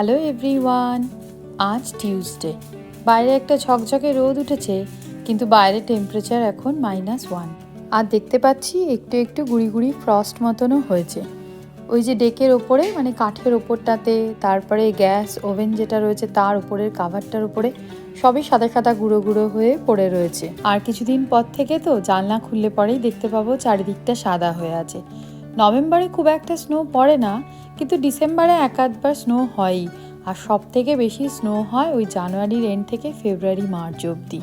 Hello everyone, আজ Tuesday বাইরে একটা ঝকঝকে রোদ উঠেছে, কিন্তু বাইরে টেম্পারেচার এখন মাইনাস ওয়ান আর দেখতে পাচ্ছি একটু একটু গুড়ি গুড়ি ফ্রস্ট মতনও হয়েছে। ওই যে ডেকের ওপরে মানে কাঠের ওপরটাতে, তারপরে গ্যাস ওভেন যেটা রয়েছে তার উপরের কাভারটার উপরে, সবই সাদা সাদা গুঁড়ো গুঁড়ো হয়ে পড়ে রয়েছে। আর কিছুদিন পর থেকে তো জানলা খুললে পরেই দেখতে পাবো চারিদিকটা সাদা হয়ে আছে। নভেম্বরে খুব একটা স্নো পড়ে না, কিন্তু ডিসেম্বরে এক আধবার স্নো হয়ই। আর সব থেকে বেশি স্নো হয় ওই জানুয়ারির এন্ড থেকে ফেব্রুয়ারি, মার্চ অবধি।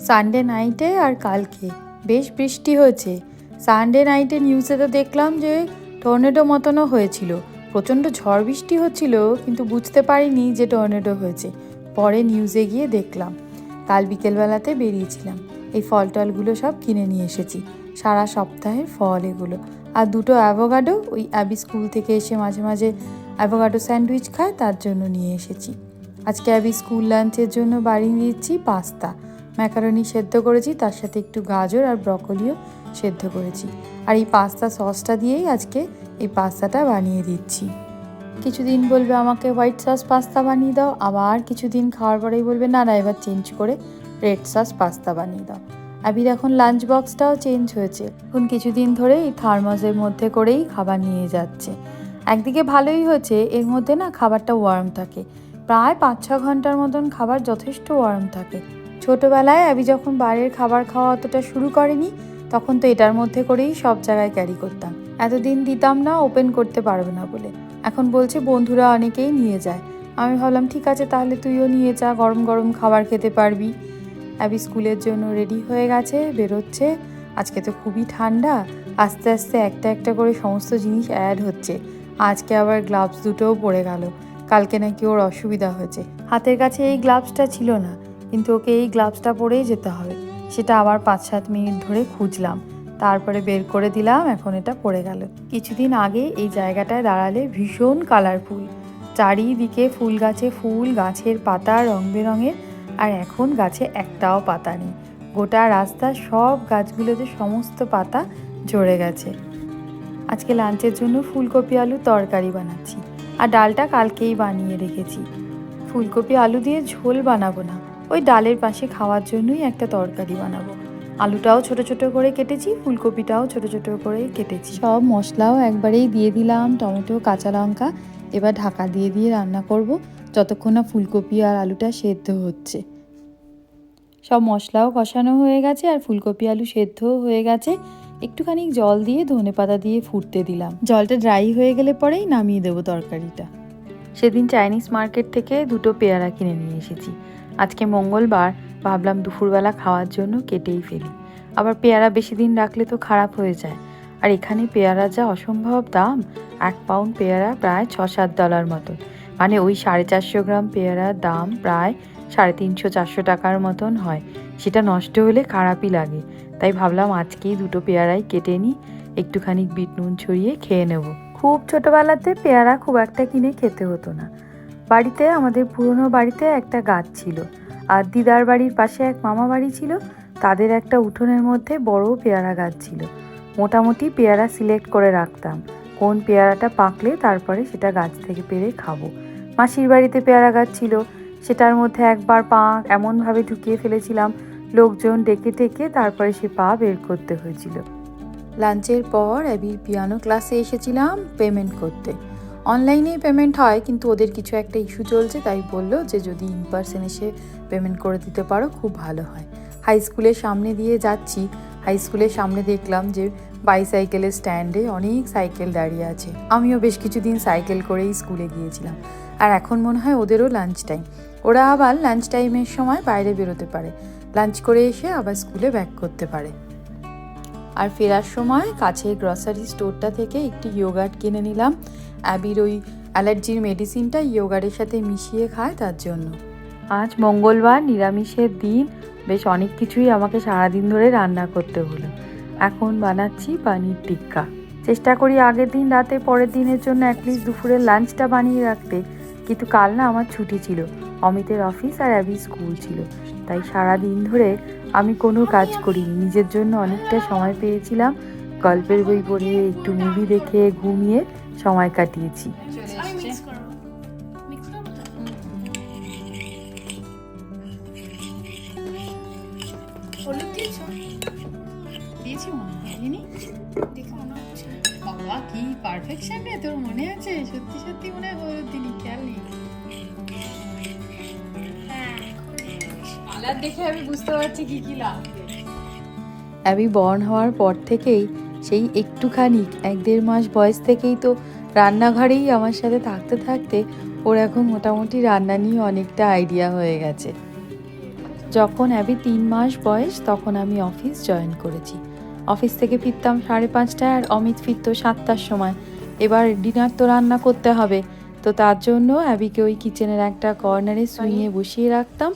সানডে নাইটে আর কালকে। বেশ বৃষ্টি হয়েছে। সানডে নাইটে নিউজে তো দেখলাম যে টর্নেডো মতনও হয়েছিল। প্রচণ্ড ঝড় বৃষ্টি হচ্ছিল, কিন্তু বুঝতে পারিনি যে টর্নেডো হয়েছে। পরে নিউজে গিয়ে দেখলাম। কাল বিকেলবেলাতে বেরিয়েছিলাম। এই ফল টলগুলো সব কিনে নিয়ে এসেছি। সারা সপ্তাহের ফল এগুলো। আর দুটো অ্যাভোগাডো ওই অ্যাবি স্কুল থেকে এসে মাঝে মাঝে অ্যাভোগাডো স্যান্ডউইচ খায়, তার জন্য নিয়ে এসেছি। আজকে অ্যাবি স্কুল লাঞ্চের জন্য বাড়ি নিয়েছি পাস্তা। ম্যাকারনি সেদ্ধ করেছি, তার সাথে একটু গাজর আর ব্রকলিও সেদ্ধ করেছি। আর এই পাস্তা সসটা দিয়েই আজকে এই পাস্তাটা বানিয়ে দিচ্ছি। কিছুদিন বলবে আমাকে হোয়াইট সস পাস্তা বানিয়ে দাও, আবার কিছুদিন খাওয়ার পরেই বলবে, না না, এবার চেঞ্জ করে রেড সস পাস্তা বানিয়ে দাও। আবির এখন লাঞ্চ বক্সটাও চেঞ্জ হয়েছে। এখন কিছুদিন ধরে এই থার্মাসের মধ্যে করেই খাবার নিয়ে যাচ্ছে। একদিকে ভালোই হয়েছে, এর মধ্যে না খাবারটা ওয়ার্ম থাকে। প্রায় পাঁচ ছ ঘণ্টার মতন খাবার যথেষ্ট ওয়ার্ম থাকে। ছোটোবেলায় আমি যখন বাইরের খাবার খাওয়া অতটা শুরু করেনি, তখন তো এটার মধ্যে করেই সব জায়গায় ক্যারি করতাম। এতদিন দিতাম না ওপেন করতে পারবে না বলে। এখন বলছে, বন্ধুরা অনেকেই নিয়ে যায়। আমি ভাবলাম, ঠিক আছে, তাহলে তুইও নিয়ে যা গরম গরম খাবার খেতে পারবি। অ্যাবি স্কুলের জন্য রেডি হয়ে গেছে, বেরোচ্ছে। আজকে তো খুবই ঠান্ডা, আস্তে আস্তে একটা একটা করে সমস্ত জিনিস অ্যাড হচ্ছে। আজকে আবার গ্লাভস দুটোও পড়ে গেল। কালকে নাকি ওর অসুবিধা হয়েছে। হাতের কাছে এই গ্লাভসটা ছিল না, কিন্তু ওকে এই গ্লাভসটা পরেই যেতে হবে। সেটা আবার পাঁচ সাত মিনিট ধরে খুঁজলাম। তারপরে বের করে দিলাম, এখন এটা পড়ে গেল। কিছুদিন আগে এই জায়গাটায় দাঁড়ালে ভীষণ কালারফুল চারিদিকে ফুল গাছে ফুল, গাছের পাতা, রং বেরঙের আর এখন গাছে একটাও পাতা নেই। গোটা রাস্তা সব গাছগুলোতে সমস্ত পাতা ঝরে গেছে। আজকে লাঞ্চের জন্য ফুলকপি আলু তরকারি বানাচ্ছি। আর ডালটা কালকেই বানিয়ে রেখেছি। ফুলকপি আলু দিয়ে ঝোল বানাবো না। ওই ডালের পাশে খাওয়ার জন্যই একটা তরকারি বানাবো। আলুটাও ছোট ছোট করে কেটেছি, ফুলকপিটাও ছোট ছোট করে কেটেছি। সব মশলাও একবারেই দিয়ে দিলাম, টমেটো, কাঁচা লঙ্কা। এবার ঢাকা দিয়ে দিয়ে রান্না করব। যতক্ষণ না ফুলকপি আর আলুটা সেদ্ধ হচ্ছে। সব মশলাও কষানো হয়ে গেছে আর ফুলকপি আলু সেদ্ধও হয়ে গেছে। একটুখানি জল দিয়ে ধনে পাতা দিয়ে ফুটতে দিলাম। জলটা ড্রাই হয়ে গেলে পরেই নামিয়ে দেবো তরকারিটা। সেদিন চাইনিজ মার্কেট থেকে দুটো পেয়ারা কিনে নিয়ে এসেছি। আজকে মঙ্গলবার, ভাবলাম দুপুরবেলা খাওয়ার জন্য কেটেই ফেলি। আবার পেয়ারা বেশি দিন রাখলে তো খারাপ হয়ে যায়। আর এখানে পেয়ারা যা অসম্ভব দাম, এক পাউন্ড পেয়ারা প্রায় ছ সাত ডলার মতো। মানে ওই সাড়ে চারশো গ্রাম পেয়ারার দাম প্রায় সাড়ে তিনশো, চারশো টাকার মতন হয়। সেটা নষ্ট হলে খারাপই লাগে। তাই ভাবলাম আজকেই দুটো পেয়ারাই কেটে নিই, একটুখানি বিট নুন ছড়িয়ে খেয়ে নেব। খুব ছোটোবেলাতে পেয়ারা খুব একটা কিনে খেতে হতো না। বাড়িতে, আমাদের পুরনো বাড়িতে একটা গাছ ছিল। আর দিদার বাড়ির পাশে এক মামা বাড়ি ছিল। তাদের একটা উঠোনের মধ্যে বড় পেয়ারা গাছ ছিল। মোটামুটি পেয়ারা সিলেক্ট করে রাখতাম। কোন পেয়ারাটা পাকলে তারপরে সেটা গাছ থেকে পেরে খাব। মাসির বাড়িতে পেয়ারা গাছ ছিল, সেটার মধ্যে একবার পা এমনভাবে ঢুকিয়ে ফেলেছিলাম, লোকজন ডেকে ডেকে তারপরে সে পা বের করতে হয়েছিল। লাঞ্চের পর অ্যাবির পিয়ানো ক্লাসে এসেছিলাম পেমেন্ট করতে। অনলাইনে পেমেন্ট হয়, কিন্তু ওদের কিছু একটা ইস্যু চলছে, তাই বলল যে যদি ইন পার্সন এসে পেমেন্ট করে দিতে পারো, খুব ভালো হয়। হাই স্কুলের সামনে দিয়ে যাচ্ছি, হাই স্কুলের সামনে দেখলাম যে বাইসাইকেলের স্ট্যান্ডে অনেক সাইকেল দাঁড়িয়ে আছে। আমিও বেশ কিছুদিন সাইকেল করেই স্কুলে গিয়েছিলাম। আর এখন মনে হয় ওদেরও লাঞ্চ টাইম ওরা আবার লাঞ্চ টাইমের সময় বাইরে বেরোতে পারে। লাঞ্চ করে এসে আবার স্কুলে ব্যাক করতে পারে। আর ফেরার সময় কাছে গ্রসারি স্টোরটা থেকে একটি ইয়োগার্ট কিনে নিলাম। অ্যাবির ওই অ্যালার্জির মেডিসিনটা ইয়োগার্টের সাথে মিশিয়ে খায় তার জন্য। আজ মঙ্গলবার নিরামিষের দিন। বেশ অনেক কিছুই আমাকে সারাদিন ধরে রান্না করতে হলো। এখন বানাচ্ছি পানির টিক্কা। চেষ্টা করি আগের দিন, রাতে পরের দিনের জন্য অ্যাটলিস্ট দুপুরের লাঞ্চটা বানিয়ে রাখতে। কিন্তু কাল না আমার ছুটি ছিল। অমিতের অফিস আর অ্যাবি স্কুল ছিল। তাই সারা দিন ধরে আমি কোনো কাজ করিনি। নিজের জন্য অনেকটা সময় পেয়েছিলাম। গল্পের বই পড়ে, একটু মুভি দেখে, ঘুমিয়ে সময় কাটিয়েছি। দেখিনি দেখে মনে হচ্ছে, বাবা, কি পারফেকশন রে, তোর মনে আছে? সত্যি সত্যি মনে হয় দিনই খেয়াল নেই। দেখে আমি বুঝতে পারছি কি কি লাগবে হওয়ার পর থেকেই সেই একটুখানি, এক দেড় মাস বয়স থেকেই তো রান্নাঘরেই আমার সাথে থাকতে থাকতে ওর এখন মোটামুটি রান্না নিয়ে অনেকটা আইডিয়া হয়ে গেছে। যখন অ্যাবি তিন মাস বয়স, তখন আমি অফিস জয়েন করেছি। অফিস থেকে ফিরতাম সাড়ে পাঁচটায় আর অমিত ফিরতো সাতটার সময়। এবার ডিনার তো রান্না করতে হবে তো তার জন্য অ্যাবিকে ওই কিচেনের একটা কর্নারে শুইয়ে বসিয়ে রাখতাম।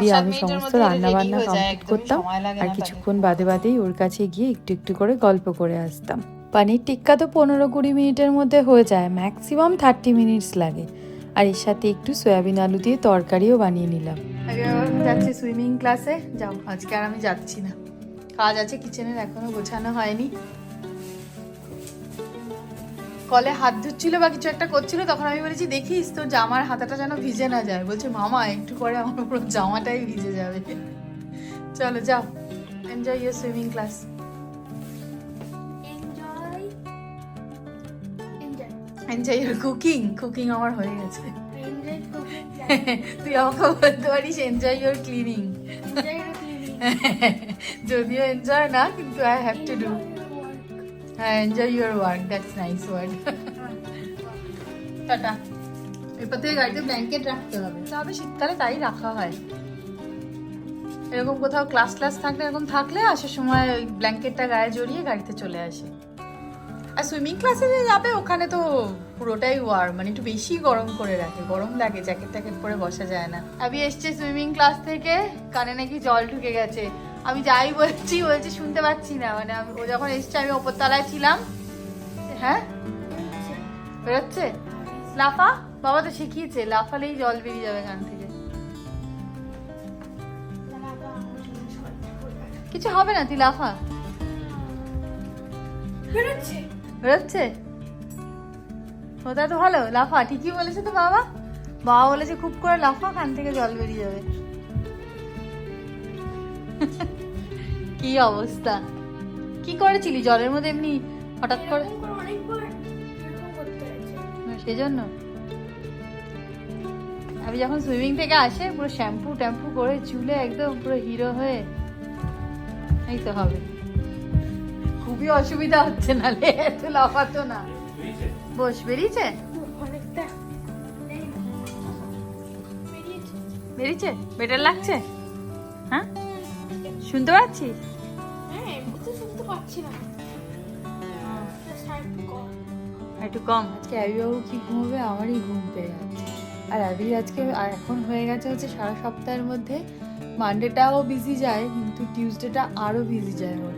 দিয়ে আমি সমস্ত রান্না বান্না কমপ্লিট করতাম আর কিছুক্ষণ বাদে বাদেই ওর কাছে গিয়ে একটু একটু করে গল্প করে আসতাম। পানির টিক্কা তো পনেরো কুড়ি মিনিটের মধ্যে হয়ে যায় ম্যাক্সিমাম থার্টি মিনিটস লাগে। আর এর সাথে একটু সয়াবিন আলু দিয়ে তরকারিও বানিয়ে নিলাম। যাচ্ছি সুইমিং ক্লাসে যাও আজকে আর আমি যাচ্ছি না। কাজ আছে কিচেনের এখনও গোছানো হয়নি। কলে হাত ধুচ্ছিল বা কিছু একটা করছিল তখন আমি বলেছি দেখিস তোর জামার হাতাটা যেন ভিজে না যায়। বলছে মামা একটু পরে আমার পুরো জামাটাই ভিজে যাবে। চলো যাও। Enjoy your swimming class enjoy cooking cooking আমার হয়ে গেছে। তুই আমাকে বলতে পারিস এনজয় এনজয় ক্লিনিং যদিও এনজয় না, কিন্তু আই হ্যাভ টু ডু হ্যাঁ enjoy your work that's nice word tata. এরপর থেকে গাড়িতে ব্ল্যাঙ্কেট রাখতে হবে। তবে শীতকালে তাই রাখা হয়। এরকম কোথাও ক্লাস ক্লাস থাকলে, এরকম থাকলে আসার সময় ওই ব্ল্যাঙ্কেটটা গায়ে জড়িয়ে গাড়িতে চলে আসে। আর সুইমিং ক্লাসে যে যাবে, ওখানে তো পুরোটাই ওয়ার মানে একটু বেশি গরম করে রাখে। গরম লাগে জ্যাকেট ট্যাকেট পরে বসা যায় না। আমি এসছে সুইমিং ক্লাস থেকে, কানে নাকি জল ঢুকে গেছে। আমি যাই বলছি বলছি শুনতে পাচ্ছি না। মানে আমি ও যখন এসছে আমি ওপর তলায় ছিলাম। হ্যাঁ? বেরোচ্ছে? লাফা? বাবা তো শিখিয়েছে লাফালেই জল বেরিয়ে যাবে কান থেকে। কিছু হবে না তুই লাফা। বেরোচ্ছে? বেরোচ্ছে? ওটা তো ভালো লাফা। ঠিকই বলেছে তো বাবা। বাবা বলেছে খুব করে লাফা কান থেকে জল বেরিয়ে যাবে। কি অবস্থা? কি করেছিলি? জলের মধ্যে এমনি হঠাৎ করে? সেজন্য। আমি যখন সুইমিং থেকে আসে পুরো শ্যাম্পু ট্যাম্পু করে চুলে একদম পুরো হিরো হয়ে এই তো হবে। খুবই অসুবিধা হচ্ছে না লে এত লাফাতো না। বস বেরিয়েছে? বেরিয়েছে। বেটার লাগছে? হ্যাঁ? শুনতে পাচ্ছিস? হ্যাঁ তো শুনতে পাচ্ছি না। একটু কম। আজকে অ্যাবি বাবু কি ঘুমোবে? আমারই ঘুম পেয়ে যাচ্ছে আর অ্যাবি আজকে আর এখন হয়ে গেছে হচ্ছে সারা সপ্তাহের মধ্যে মানডেটাও বিজি যায় কিন্তু টিউসডেটা আরও বিজি যায় ওর।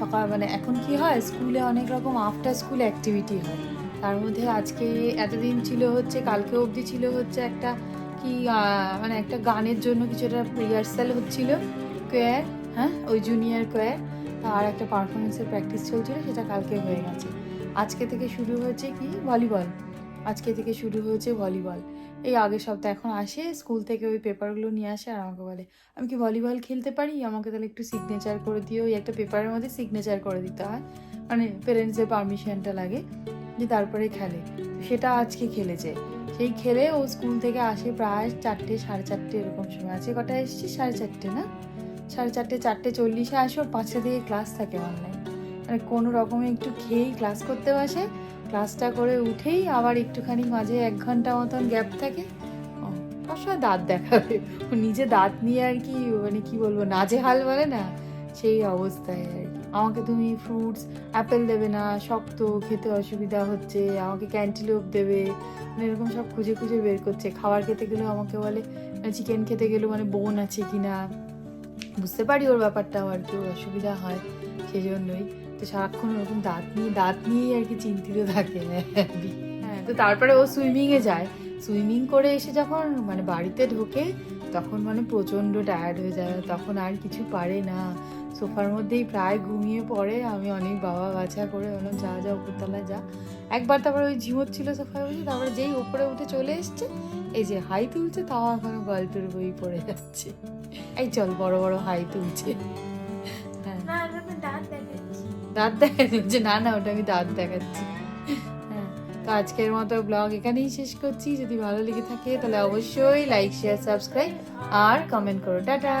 সকাল মানে এখন কি হয়? স্কুলে অনেক রকম আফটার স্কুল অ্যাক্টিভিটি হয়। তার মধ্যে আজকে এতদিন ছিল হচ্ছে কালকে অবধি ছিল হচ্ছে একটা কি মানে একটা গানের জন্য কিছু একটা রিহার্সাল হচ্ছিল। কোয়ার হ্যাঁ ওই জুনিয়র কোয়ার আর একটা পারফরমেন্সের প্র্যাকটিস চলছিল, সেটা কালকে হয়ে গেছে। আজকে থেকে শুরু হয়েছে কি? ভলিবল আজকে থেকে শুরু হয়েছে ভলিবল এই আগের সপ্তাহে এখন আসে স্কুল থেকে ওই পেপারগুলো নিয়ে আসে আর আমাকে বলে, আমি কি ভলিবল খেলতে পারি? আমাকে তাহলে একটু সিগনেচার করে দিও ওই একটা পেপারের মধ্যে সিগনেচার করে দিতে হয়। মানে পেরেন্টসের পারমিশনটা লাগে যে তারপরে খেলে। সেটা আজকে খেলেছে। সেই খেলে ও স্কুল থেকে আসে প্রায় চারটে, সাড়ে চারটে এরকম সময়। আছে কটায় এসেছি? সাড়ে চারটে না? সাড়ে চারটে চারটে চল্লিশে আসো পাঁচটা থেকে ক্লাস থাকে অনলাইন মানে কোনো রকমে একটু খেয়েই ক্লাস করতে বসে। ক্লাসটা করে উঠেই আবার একটুখানি মাঝে এক ঘণ্টা মতন গ্যাপ থাকে। ও, তার সময় দাঁত দেখাবে। ও নিজে দাঁত নিয়ে আর কি মানে কি বলব নাজে হাল বলে না সেই অবস্থায় আর কি। আমাকে তুমি ফ্রুটস অ্যাপেল দেবে না শক্ত খেতে অসুবিধা হচ্ছে আমাকে ক্যান্টিলোপ দেবে মানে এরকম সব খুঁজে খুঁজে বের করছে। খাবার খেতে গেলেও আমাকে বলে চিকেন খেতে গেলেও মানে বোন আছে কিনা? বুঝতে পারি ওর ব্যাপারটাও আর কি ওর অসুবিধা হয় সেই জন্যই তো সারাক্ষণ ওরকম দাঁত নিয়ে দাঁত নিয়েই আর কি চিন্তিত থাকে হ্যাঁ। তো তারপরে ও সুইমিংয়ে যায়। সুইমিং করে এসে যখন মানে বাড়িতে ঢোকে তখন মানে প্রচণ্ড টায়ার্ড হয়ে যায়। তখন আর কিছু পারে না। সোফার মধ্যেই প্রায় ঘুমিয়ে পড়ে। আমি অনেক বাবা বাছা করে বললাম যা যা উপরতলায় যা। একবার তারপরে ওই ঝিমোচ্ছিল সোফায় বসে তারপরে যেই উপরে উঠে চলে এসছে এই যে হাই তুলছে তাও এখনও গল্পের বই পড়ে যাচ্ছে। এই চল বড় বড় হাই তুলছে। হ্যাঁ। দাঁত দেখাচ্ছি। না না ওটা আমি দাঁত দেখাচ্ছি। হ্যাঁ তো আজকের মতো ব্লগ এখানেই শেষ করছি। যদি ভালো লেগে থাকে তাহলে অবশ্যই লাইক শেয়ার সাবস্ক্রাইব আর কমেন্ট করো। টাটা!